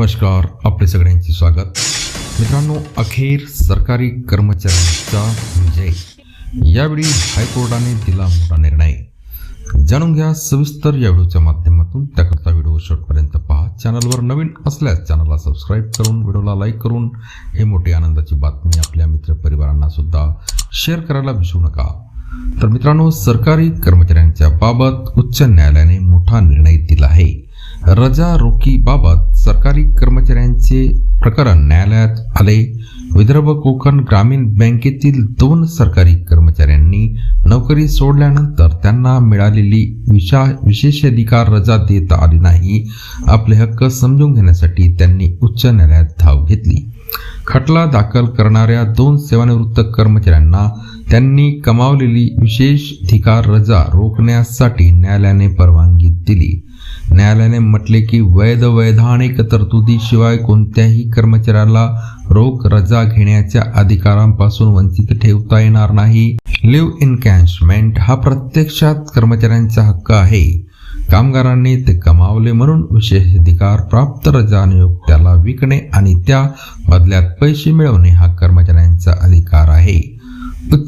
नमस्कार आपले सगळ्यांचे स्वागत. मित्रांनो अखेर सरकारी कर्मचाऱ्यांचा विजय. यावेळी हायकोर्टाने दिला मोठा निर्णय. जाणून घ्या सविस्तर या व्हिडिओच्या माध्यमातून. त्याकरता व्हिडिओ शेवटपर्यंत पहा. चॅनलवर नवीन असल्यास चॅनलला सबस्क्राईब करून व्हिडिओला लाईक करून हे मोठी आनंदाची बातमी आपल्या मित्रपरिवारांना सुद्धा शेअर करायला विसरू नका. तर मित्रांनो सरकारी कर्मचाऱ्यांच्या बाबत उच्च न्यायालयाने मोठा निर्णय दिला आहे. रजा रोखीबाबत सरकारी कर्मचाऱ्यांचे प्रकरण न्यायालयात आले. विदर्भ कोकण ग्रामीण बँकेतील दोन सरकारी कर्मचाऱ्यांनी नोकरी सोडल्यानंतर त्यांना मिळालेली विशा विशेषाधिकार रजा देता आली नाही. आपले हक्क समजून घेण्यासाठी त्यांनी उच्च न्यायालयात धाव घेतली. खटला दाखल करणाऱ्या दोन सेवानिवृत्त कर्मचाऱ्यांना त्यांनी कमावलेली विशेष अधिकार रजा रोखण्यासाठी न्यायालयाने परवानगी दिली. न्यायालयाने म्हटले की वैध वैधानिक तरतुदीशिवाय कोणत्याही कर्मचाऱ्याला रोख रजा घेण्याच्या अधिकारांपासून वंचित ठेवता येणार नाही. लिव्ह इनकॅशमेंट हा प्रत्यक्षात कर्मचाऱ्यांचा हक्क आहे. कामगारांनी ते कमावले म्हणून विशेष अधिकार प्राप्त रजा नियुक्त्याला विकणे आणि त्या बदल्यात पैसे मिळवणे हा कर्मचाऱ्यांचा अधिकार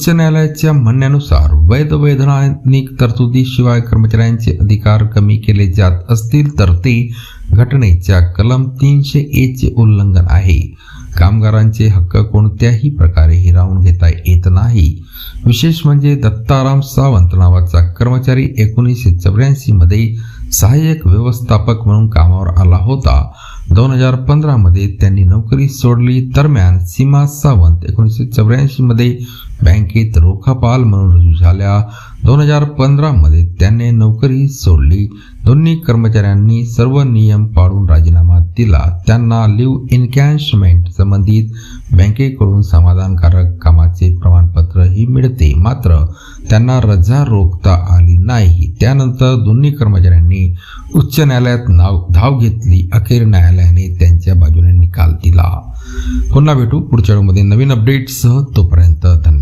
उच्च न्यायालयाच्या म्हणण्यानुसार वैध वैधानिक तरतुदीशिवाय कर्मचाऱ्यांचे अधिकार कमी केले जात असतील तर ते घटनेच्या कलम तीनशे ए चे उल्लंघन आहे. कामगारांचे हक्क कोणत्याही प्रकारे हिरावून घेता येत नाही. विशेष म्हणजे दत्ताराम सावंत नावाचा कर्मचारी एकोणीसशे चौऱ्याऐंशी मध्ये सहाय्यक व्यवस्थापक म्हणून कामावर आला होता. दोन हजार पंधरामध्ये त्यांनी नोकरी सोडली. दरम्यान सीमा सावंत एकोणीसशे चौऱ्याऐंशीमध्ये बँकेत रोखापाल म्हणून रुजू झाल्या. दोन हजार पंधरामध्ये त्यांनी नोकरी सोडली. दोन्ही कर्मचाऱ्यांनी सर्व नियम पाळून राजीनामा दिला. त्यांना लिव्ह इनकॅशमेंट संबंधित बँकेकडून समाधानकारक कामाचे प्रमाणपत्रही मिळते. मात्र त्यांना रजा रोखता आली नाही. त्यानंतर दोन्ही कर्मचाऱ्यांनी उच्च न्यायालयात नाव धाव घेतली. अखेर न्यायालयाने त्यांच्या बाजूने निकाल दिला. पुन्हा भेटू पुढच्या वेळेमध्ये नवीन अपडेटसह तोपर्यंत धन्यवाद.